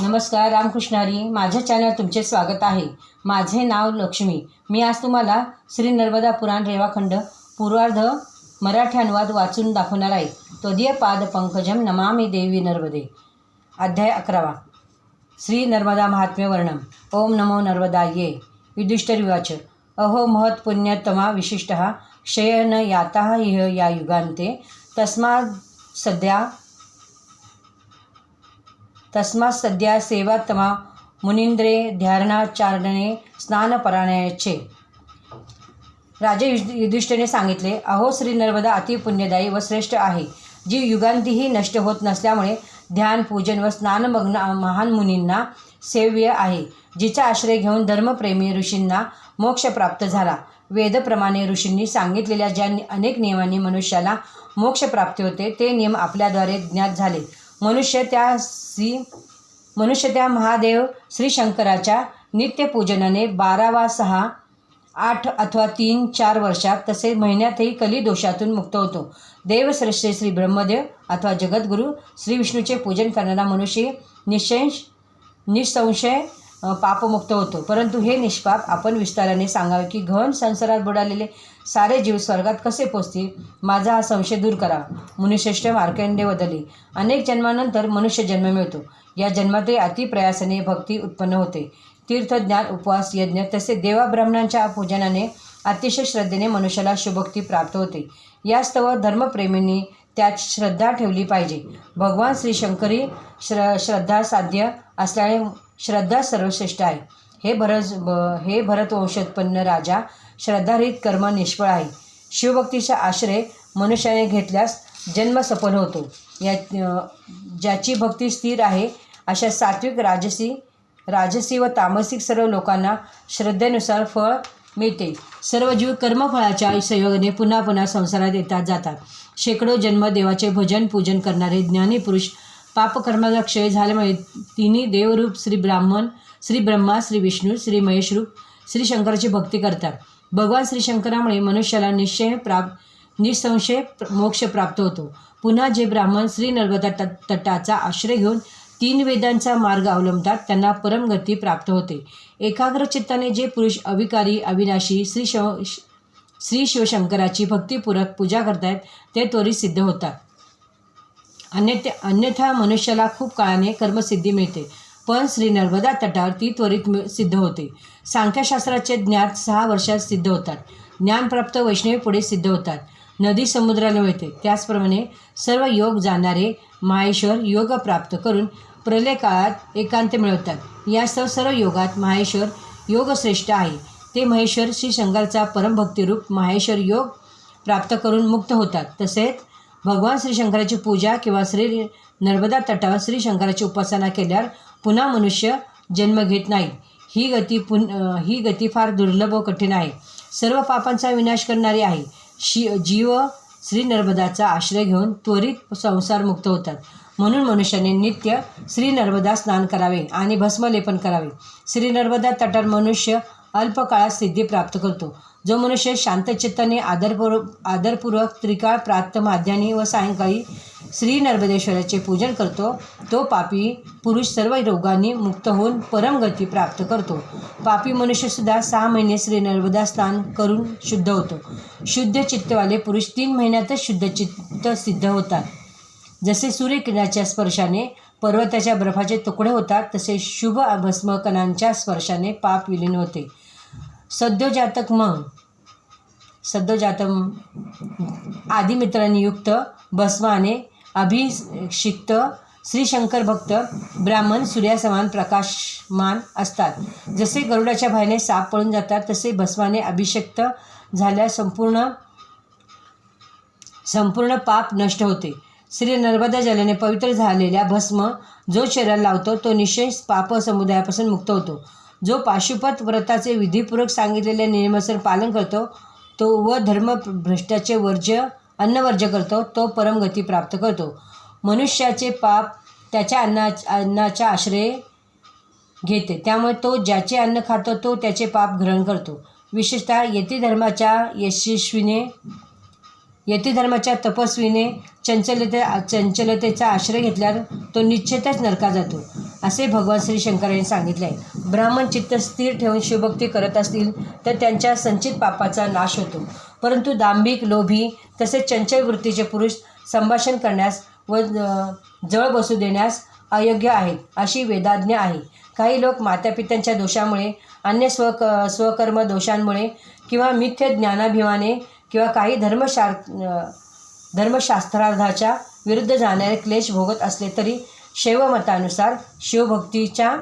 नमस्कार रामकृष्णारी. माझ्या चॅनल तुमचे स्वागत आहे. माझे नाव लक्ष्मी. मी आज तुम्हाला श्री नर्मदा पुराण रेवाखंड पूर्वार्ध मराठी अनुवाद वाचून दाखवणार आहे. त्वदीय पाद पंकजम नमामि देवी नर्मदे. अध्याय अकरावा. श्री नर्मदा महात्म्य वर्णम. ओम नमो नर्मदा ये युधिष्ठिरवाच अहो महत् पुण्यतमा विशिष्ट क्षय न याता इह या युगांते तस्मात् सध्या तस्मात् सध्या सेवात्मा मुनिंद्रे ध्यानाचारणे स्नानपरायणाचे राजे युधिष्ठिरने सांगितले अहो श्री नर्मदा अतिपुण्यदायी व श्रेष्ठ आहे जी युगांतीही नष्ट होत नसल्यामुळे ध्यान पूजन व स्नानमग्न महान मुनींना सेव्य आहे जिचा आश्रय घेऊन धर्मप्रेमी ऋषींना मोक्ष प्राप्त झाला. वेदप्रमाणे ऋषींनी सांगितलेल्या ज्या अनेक नियमांनी मनुष्याला मोक्षप्राप्ती होते ते नियम आपल्याद्वारे ज्ञात झाले. मनुष्य त्या श्री मनुष्य त्या महादेव श्री शंकराच्या नित्यपूजनाने बारा वा सहा आठ अथवा तीन चार वर्षात तसे महिन्यातही कलिदोषातून मुक्त होतो. देवश्रेष्ठ श्री ब्रह्मदेव अथवा जगद्गुरू श्री विष्णूचे पूजन करणारा मनुष्य निश्चय निसंशय पापमुक्त होतो. परंतु हे निष्पाप आपण विस्ताराने सांगावे की घन संसारात बुडालेले सारे जीव स्वर्गात कसे पोचतील? माझा हा संशय दूर करा. मुनिश्रेष्ठ मार्कंडे बदलले अनेक जन्मानंतर मनुष्य जन्म मिळतो. या जन्मातही अतिप्रयासाने भक्ती उत्पन्न होते. तीर्थज्ञान उपवास यज्ञ तसे देवा ब्राह्मणांच्या पूजनाने अतिशय श्रद्धेने मनुष्याला शुभक्ती प्राप्त होते. यास्तव धर्मप्रेमींनी त्यात श्रद्धा ठेवली पाहिजे. भगवान श्री शंकरी श्र श्रद्धा साध्य असल्याने श्रद्धा सर्वश्रेष्ठ आहे. हे भरत हे भरतवंशोत्पन्न राजा श्रद्धारहित कर्म निष्फळ आहे. शिवभक्तीचा आश्रय मनुष्याने घेतल्यास जन्म सफल होतो. या ज्याची भक्ती स्थिर आहे अशा सात्विक राजसी राजसी व तामसिक सर्व लोकांना श्रद्धेनुसार फळ मिळते. सर्व जीव कर्मफळाच्या संयोगाने पुन्हा पुन्हा संसारात येतात जातात. शेकडो जन्म देवाचे भजन पूजन करणारे ज्ञानी पुरुष पापकर्माचा क्षय झाल्यामुळे तिन्ही देवरूप श्री ब्राह्मण श्री ब्रह्मा श्री विष्णू श्री महेशरूप श्री शंकराची भक्ती करतात. भगवान श्री शंकरामुळे मनुष्याला निश्चय प्राप्त निसंशय प्र- मोक्ष प्राप्त होतो. पुन्हा जे ब्राह्मण श्री नर्मदा तट तटाचा आश्रय घेऊन तीन वेदांचा मार्ग अवलंबतात त्यांना परमगती प्राप्त होते. एकाग्र चित्ताने जे पुरुष अविकारी अविनाशी श्री शव श्री शिवशंकराची भक्तिपूरक पूजा करतायत ते त्वरित सिद्ध होतात. अन्यथा अन्यथा मनुष्याला खूप काळाने कर्मसिद्धी मिळते. पण श्री नर्मदा तटावर ती त्वरित सिद्ध होते. सांख्यशास्त्राचे ज्ञान सहा वर्षात सिद्ध होतात. ज्ञानप्राप्त वैष्णवी पुढे सिद्ध होतात. नदी समुद्राला मिळते. त्याचप्रमाणे सर्व योग जाणारे माहेश्वर योग प्राप्त करून प्रलय काळात एकांत मिळवतात. यासह सर्व योगात माहेश्वर योग श्रेष्ठ आहे. ते महेश्वर श्री शंकरचा परमभक्तिरूप माहेश्वर योग प्राप्त करून मुक्त होतात. तसेच भगवान श्री शंकराची पूजा किंवा श्री नर्मदा तटावर श्री शंकराची उपासना केल्यावर पुन्हा मनुष्य जन्म घेत नाही. ही गती पुन ही गती फार दुर्लभ व कठीण आहे. सर्व पापांचा विनाश करणारी आहे. शि जीव श्री नर्मदाचा आश्रय घेऊन त्वरित संसारमुक्त होतात. म्हणून मनुष्याने नित्य श्री नर्मदा स्नान करावे आणि भस्मलेपन करावे. श्री नर्मदा तटावर मनुष्य अल्पकाळात सिद्धी प्राप्त करतो. जो मनुष्य शांतचित्ताने आदरपूर आदरपूर्वक त्रिकाळ प्राप्त माध्याने व सायंकाळी श्री नर्मदेश्वराचे पूजन करतो तो पापी पुरुष सर्व रोगांनी मुक्त होऊन परमगती प्राप्त करतो. पापी मनुष्यसुद्धा सहा महिने श्री नर्मदा स्नान करून शुद्ध होतो. शुद्ध चित्तवाले पुरुष तीन महिन्यातच शुद्ध चित्त सिद्ध होतात. जसे सूर्यकिरणाच्या स्पर्शाने पर्वताच्या बर्फाचे तुकडे होतात तसे शुभ भस्मकणांच्या स्पर्शाने पाप विलीन होते. सद्योजातक मग सद्योजातम आदिमित्रांनी युक्त भस्माने अभिषिक्त श्री शंकर भक्त ब्राह्मण सूर्यासमान प्रकाशमान असतात. जसे गरुडाच्या भयाने साप पळून जातात तसे भस्माने अभिषिक्त झाल्यास संपूर्ण संपूर्ण पाप नष्ट होते. श्री नर्मदा जलाने पवित्र झालेल्या भस्म जो शरीराला लावतो तो निशेष पाप समुदायापासून मुक्त होतो. जो पाशुपत व्रताचे विधीपूर्वक सांगितलेल्या नियमानुसार पालन करतो तो व धर्म भ्रष्टाचे वर्ज्य अन्नवर्ज्य करतो तो परमगती प्राप्त करतो. मनुष्याचे पाप त्याच्या अन्ना अन्नाचा आश्रय घेते. त्यामुळे तो ज्याचे अन्न खातो तो त्याचे पाप ग्रहण करतो. विशेषतः यती धर्माच्या यशस्वीने यतिधर्माच्या तपस्वीने चंचलते चंचलतेचा आश्रय घेतल्यावर तो निश्चितच नरका जातो. असे भगवान श्री शंकरांनी सांगितले आहे. ब्राह्मण चित्त स्थिर ठेवून शिवभक्ती करत असतील तर त्यांच्या संचित पापाचा नाश होतो. परंतु दांभिक लोभी तसेच चंचल वृत्तीचे पुरुष संभाषण करण्यास व अ, जवळ बसू देण्यास अयोग्य आहेत अशी वेदाज्ञा आहे. काही लोक मातापित्यांच्या दोषामुळे अन्य स्वक स्वकर्म दोषांमुळे किंवा मिथ्य ज्ञानाभिमाने किंवा काही धर्मशा धर्मशास्त्रार्धाच्या धर्मशास्त्रार्थाच्या विरुद्ध जाणारे क्लेश भोगत असले तरी शैवमतानुसार शिवभक्तीच्या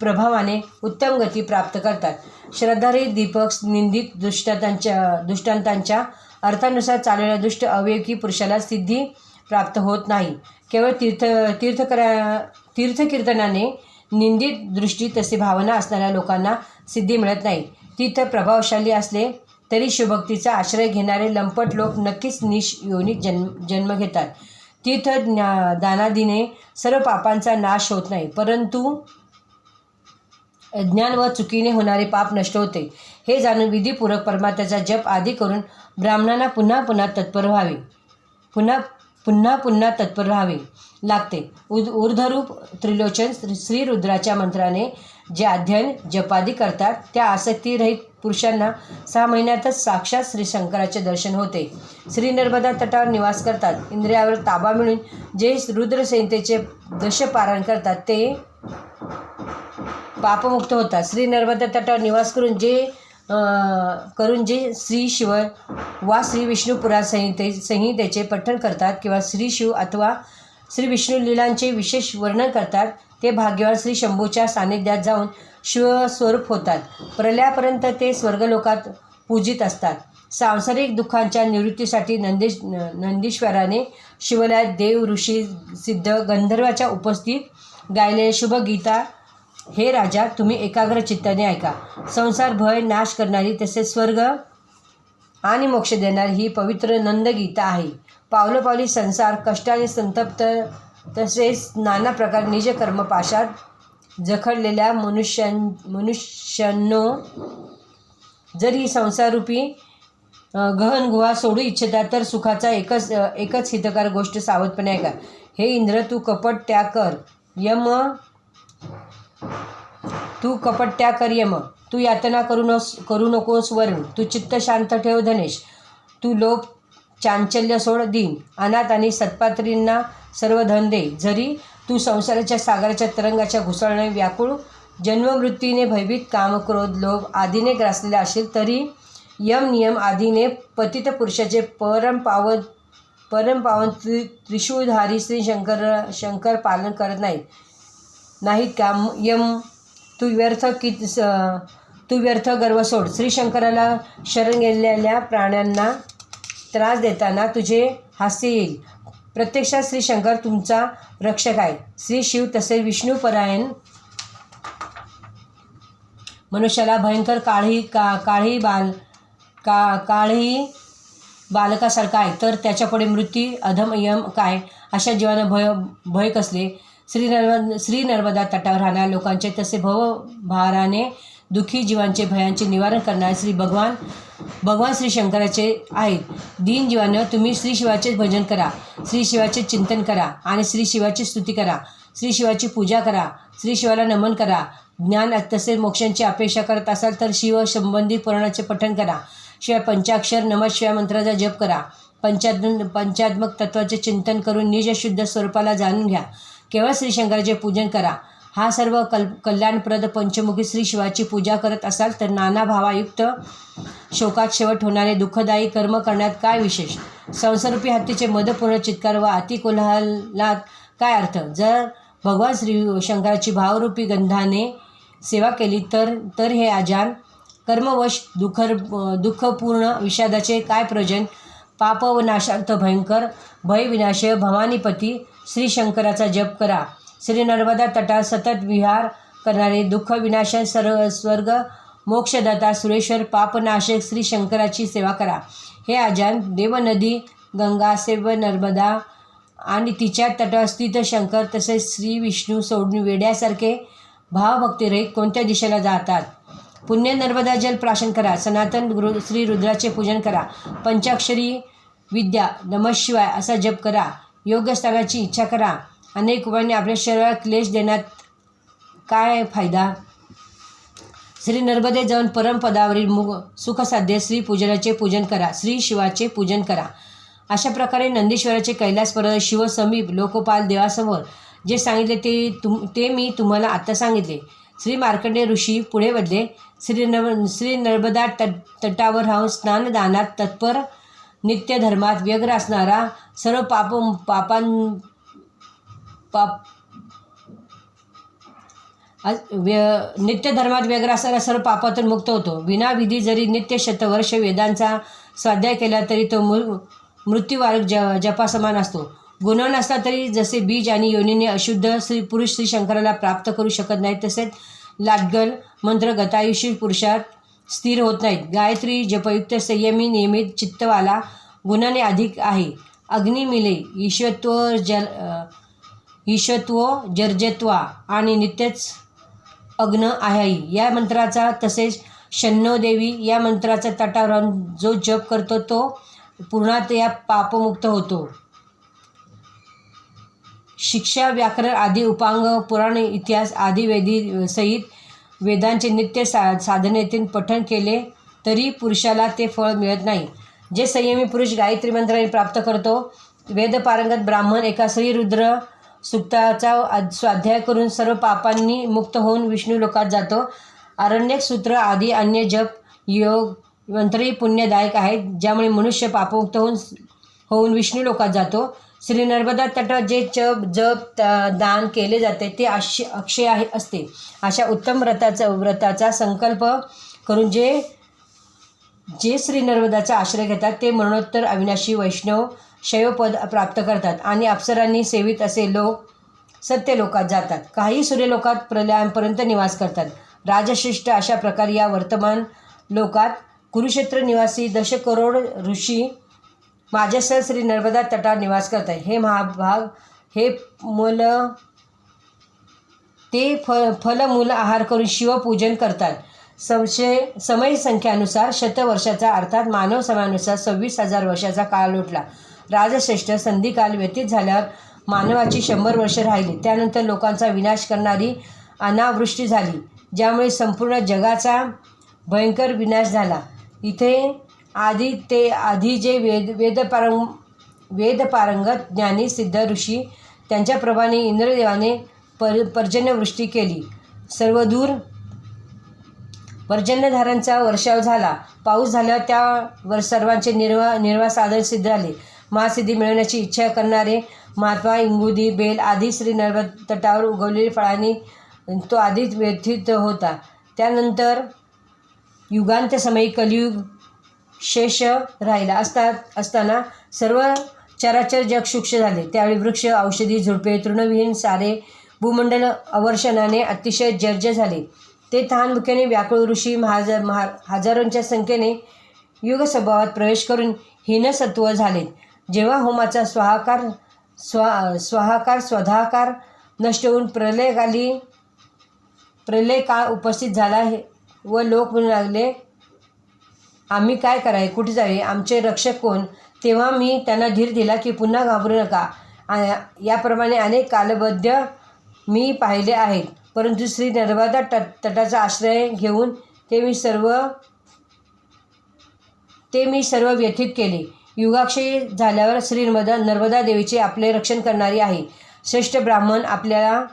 प्रभावाने उत्तम गती प्राप्त करतात. श्रद्धारी दीपक निंदित दृष्टांतांच्या दृष्टांतांच्या अर्थानुसार चाललेल्या दुष्ट अवयकी पुरुषाला सिद्धी प्राप्त होत नाही. केवळ तीर्थ तीर्थकरा तीर्थकीर्तनाने निंदित दृष्टी तसे भावना असणाऱ्या लोकांना सिद्धी मिळत नाही. तीर्थ प्रभावशाली असले तरी शिवभक्तीचा आश्रय घेणारे लंपट लोक नक्कीच निश योनीत जन्म जन्म घेतात. तीर्थ ज्ञा दानादीने सर्व पापांचा नाश होत नाही परंतु ज्ञान व चुकीने होणारे पाप नष्ट होते. हे जाणून विधीपूर्वक परमात्याचा जप आदी करून ब्राह्मणांना पुन्हा पुन्हा तत्पर व्हावे. पुन्हा पुन्हा पुन्हा तत्पर राहावे लागते. उद ऊर्ध्वरूप त्रिलोचन श्री श्रीरुद्राच्या मंत्राने जे अध्ययन जपादी करतात त्या आसक्तीरहित पुरुषांना सहा महिन्यातच साक्षात श्री शंकराचे दर्शन होते. श्री नर्मदा तटावर निवास करतात. इंद्रियावर ताबा मिळून जे रुद्रसंहितेचे दशपारायण करतात ते पापमुक्त होतात. श्री नर्मदा तटावर निवास करून जे करून जे श्री शिव वा श्री विष्णुपुरा संहिते संहितेचे पठण करतात किंवा श्री शिव अथवा श्री विष्णू लीलांचे विशेष वर्णन करतात. ते भाग्यवान श्री शंभूच्या सान्निध्यात जाऊन शिवस्वरूप होतात. प्रलयापर्यंत ते स्वर्गलोकात पूजित असतात. सांसारिक दुःखांच्या निवृत्तीसाठी नंदेश नंदीश्वराने शिवलयात देव ऋषी सिद्ध गंधर्वाच्या उपस्थित गायले शुभगीता. हे राजा तुम्ही एकाग्र चित्ताने ऐका. संसार भय नाश करणारी तसेच स्वर्ग आणि मोक्ष देणारी ही पवित्र नंदगीता आहे. पावलोपावली संसार कष्टाने संतप्त तसेच नाना प्रकार निज कर्मपाशात जखडलेल्या मनुष्यां मनुष्यांनो जरी संसाररूपी गहन गुहा सोडू इच्छिता तर सुखाचा एकच एकच हितकार गोष्ट सावधपणे ऐका. हे इंद्र तू कपट त्या कर यम तू कपट त्या कर यम. तू यातना करू नस करू नकोस वरुण. तू चित्त शांत ठेव धनेश. तू लोभ चांचल्य सोड दिन. अनाथ आणि सत्पात्रींना सर्व धन दे. जरी तू संसाराच्या सागराच्या तरंगाच्या घुसळणे व्याकुळ जन्मवृत्तीने भयभीत काम क्रोध लोभ आदीने ग्रासलेला असेल तरी यम नियम आदीने पतित पुरुषाचे परम पावन परम पावन त्रि त्रिशूळधारी श्री शंकर शंकर पालन करत नाहीत. नाहीत का? यम तू व्यर्थ कि स- तू व्यर्थ गर्व सोड. श्री शंकराला शरण गेलेल्या प्राण्यांना त्रास देताना तुझे हास्य येईल. प्रत्यक्षात श्री शंकर तुमचा रक्षक आहे. श्री शिव तसे विष्णुपरायण मनुष्याला भयंकर काळी का काळी बाल का काळी बालकासारखा आहे. तर त्याच्यापुढे मृत्यू अधम यम काय? अशा जीवानं भय भय कसले? श्री नर्मद श्री नर्मदा तटावर राहणाऱ्या लोकांचे तसे भवभाराने दुःखी जीवांचे भयांचे निवारण करणारे श्री भगवान भगवान श्री शंकराचे आहेत. दीन जीवानं तुम्ही श्री शिवाचे भजन करा. श्री शिवाचे चिंतन करा आणि श्री शिवाची स्तुती करा. श्री शिवाची पूजा करा. श्री शिवाला नमन करा. ज्ञान तसेच मोक्षांची अपेक्षा करत असाल तर शिव संबंधित पुराणाचे पठण करा. शिवाय पंचाक्षर नमः शिवाय मंत्राचा जप करा. पंचात्म पंचात्मक तत्वाचे चिंतन करून निज शुद्ध स्वरूपाला जाणून घ्या. केवळ श्री शंकराचे पूजन करा. हा सर्व कल कल्याणप्रद पंचमुखी श्री शिवाची पूजा करत असाल तर नाना भावायुक्त शोकात शेवट होणारे दुःखदायी कर्म करण्यात काय विशेष? संसारूपी हत्तीचे मदपूर्ण चित्कार व अतिकोलाहलात काय अर्थ? जर भगवान श्री शंकराची भावरूपी गंधाने सेवा केली तर तर हे आजान कर्मवश दुखर दुःखपूर्ण विषादाचे काय प्रयोजन? पाप व नाशार्थ भयंकर भय विनाश भवानीपती श्री शंकराचा जप करा. श्री नर्मदा तटात सतत विहार करणारे दुःख विनाशन सर्व स्वर्ग मोक्षदाता सुरेश्वर पापनाशक श्री शंकराची सेवा करा. हे आजान देवनदी गंगा सेव नर्मदा आणि तिच्या तटस्थित शंकर तसेच श्री विष्णू सोडून वेड्यासारखे भावभक्तिरहित कोणत्या दिशेला जातात? पुण्य नर्मदा जल प्राशन करा. सनातन गुरु श्री रुद्राचे पूजन करा. पंचाक्षरी विद्या नमशिवाय असा जप करा. योगस्थानाची इच्छा करा. अनेक उपायांनी आपल्या शरीराला क्लेश देण्यात काय फायदा? श्री नर्मदे जाऊन परमपदावरील मुग सुखसाध्य श्री पूजनाचे पूजन करा श्री शिवाचे पूजन करा. अशा प्रकारे नंदीश्वराचे कैलास पर्वत शिव समीप लोकपाल देवासमोर जे सांगितले ते तुम ते मी तुम्हाला आत्ता सांगितले. श्री मार्कंडे ऋषी पुढे बदले श्री नर्म श्री नर्मदा तट तटावर राहून स्नानदानात तत्पर नित्यधर्मात व्यग्र असणारा सर्व पाप पापां पाप व्य नित्यधर्मात व्यग्र असणारा सर्व पापातून मुक्त होतो. विनाविधी जरी नित्य शतवर्ष वेदांचा स्वाध्याय केला तरी तो मृ मृत्यूवारक ज जपासमान असतो. गुन्हा नसला तरी जसे बीज आणि योनीने अशुद्ध श्री पुरुष श्री शंकराला प्राप्त करू शकत नाहीत तसेच लाटगल मंत्र गतायुषी पुरुषात स्थिर होत नाहीत. गायत्री जपयुक्त संयमी नियमित चित्तवाला गुणाने अधिक आहे. अग्निमिले ईश्वत्व जल ईशत्व जर्जत्वा आणि नित्यच अग्न आहे. या मंत्राचा तसेच शन्नो देवी या मंत्राचा तटावर राहून जो जप करतो तो पूर्णात या पापमुक्त होतो. शिक्षा व्याकरण आदी उपांग पुराण इतिहास आदी वेदी सहित वेदांचे नित्य सा साधनेतून पठण केले तरी पुरुषाला ते फळ मिळत नाही. जे संयमी पुरुष गायत्री मंत्राने प्राप्त करतो वेदपारंगत ब्राह्मण एका श्रीरुद्र सुक्ताचा स्वाध्याय करून सर्व पापांनी मुक्त होऊन विष्णू लोकात जातो. आरण्यक सूत्र आदी अन्य जप योग मंत्रही पुण्यदायक आहेत ज्यामुळे मनुष्य पापमुक्त होऊन होऊन विष्णू लोकात जातो. श्री नर्मदा तटात जे चप जप त- दान केले जाते ते अक्ष अक्षय आहे असते. अशा उत्तम व्रताचा व्रताचा संकल्प करून जे जे श्री नर्मदाचा आश्रय घेतात ते मरणोत्तर अविनाशी वैष्णव शैवपद प्राप्त करतात आणि अप्सरांनी सेवित असे लोक सत्य लोकात जातात. काही सूर्यलोकात प्रलयांपर्यंत निवास करतात. राजश्रेष्ठ अशा प्रकारे या वर्तमान लोकात कुरुक्षेत्र निवासी दशकरोड ऋषी माझ्यासह श्री नर्मदा तटावर निवास करत हे महाभाग हे मूल ते फ फलमूल आहार करून शिवपूजन करतात. संशय समय संख्यानुसार शतवर्षाचा अर्थात मानव समयानुसार सव्वीस हजार वर्षाचा काळ लोटला. राजश्रेष्ठ संधिकाल व्यतीत झाल्यावर मानवाची शंभर वर्षे राहिली. त्यानंतर लोकांचा विनाश करणारी अनावृष्टी झाली. ज्यामुळे संपूर्ण जगाचा भयंकर विनाश झाला. इथे आधी ते आधी जे वेद वेदपारंग वेदपारंगत ज्ञानी सिद्ध ऋषी त्यांच्याप्रमाणे इंद्रदेवाने पर पर्जन्यवृष्टी केली. सर्वदूर पर्जन्यधारांचा वर्षाव झाला. पाऊस झाल्यावर त्यावर सर्वांचे निर्वा निर्वाह साधन सिद्ध झाले. महासिद्धी मिळवण्याची इच्छा करणारे महात्मा इंगुदी बेल आदी श्री नर्मद तटावर उगवलेल्या फळांनी तो आधीच व्यथित होता. त्यानंतर युगांत कलियुग शेष राहिला असता असताना सर्व चराचर जग सूक्ष झाले. त्यावेळी वृक्ष औषधी झुडपे तृणविहीन सारे भूमंडल अवर्षणाने अतिशय जर्ज झाले. ते तहानमुख्याने व्याकुळ ऋषी महाजा महा हजारोंच्या संख्येने युग स्वभावात प्रवेश करून हीनसत्व झाले जेव्हा होमाचा स्वाहाकार स्वा स्वाहाकार स्वधाकार नष्ट होऊन प्रलयकाली प्रलय काळ उपस्थित झाला आहे व लोक म्हणू लागले आम्ही काय करावे? कुठे जावे? आमचे रक्षक कोण? तेव्हा मी त्यांना धीर दिला की पुन्हा घाबरू नका. याप्रमाणे अनेक कालबद्ध मी पाहिले आहेत. परंतु श्री नर्मदा तट तटाचा आश्रय घेऊन ते मी सर्व ते मी सर्व व्यथित केले. युगाक्षय झाल्यावर श्री नर्मदा नर्मदा देवीचे आपले रक्षण करणारी आहे. श्रेष्ठ ब्राह्मण आपल्याला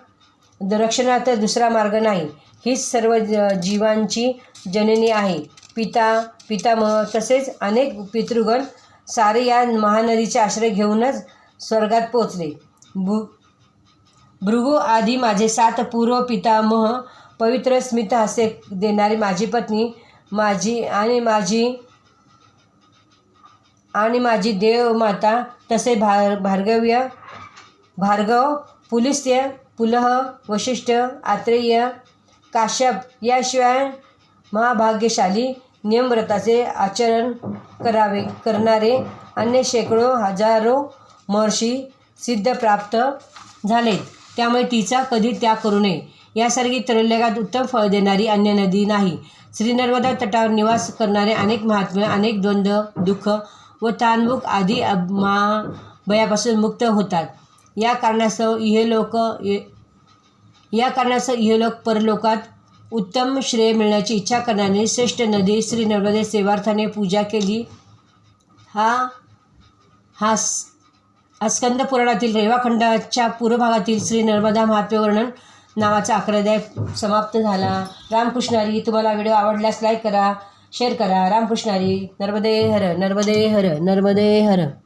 द- रक्षणात दुसरा मार्ग नाही. हीच सर्व जीवांची जननी आहे. पिता पितामह तसेच अनेक पितृगण सारे या महानदीचे आश्रय घेऊनच स्वर्गात पोचले भू भृगू आधी माझे सात पूर्व पितामह पवित्र स्मित देणारी माझी पत्नी माझी आणि माझी आणि माझी देवमाता तसे भार भार्गव्य भार्गव पुलिस्त्य पुलह वशिष्ठ आत्रेय काश्यप याशिवाय महाभाग्यशाली नियमव्रताचे आचरण करावे करणारे अन्य शेकडो हजारो महर्षी सिद्ध प्राप्त झालेत त्यामुळे तिचा कधी त्याग करू नये. यासारखी त्रैलोक्यात उत्तम फळ देणारी अन्य नदी नाही. श्री नर्मदा तटावर निवास करणारे अनेक महात्मे अनेक द्वंद्व दुःख व तानभूक आदी महाभयापासून मा भयापासून मुक्त होतात. या कारणास्तव हे लोक या कारणासह इहलोक परलोकात उत्तम श्रेय मिळण्याची इच्छा करणाने श्रेष्ठ नदी श्री नर्मदे सेवार्थाने पूजा केली. हा हा हा स्कंद पुराणातील रेवाखंडाच्या पूर्वभागातील श्री नर्मदा महात्म्य वर्णन नावाचा अकराध्याय समाप्त झाला. रामकृष्णारी तुम्हाला व्हिडिओ आवडल्यास लाईक करा. शेअर करा. रामकृष्णारी नर्मदे हर नर्मदे हर नर्मदे हर.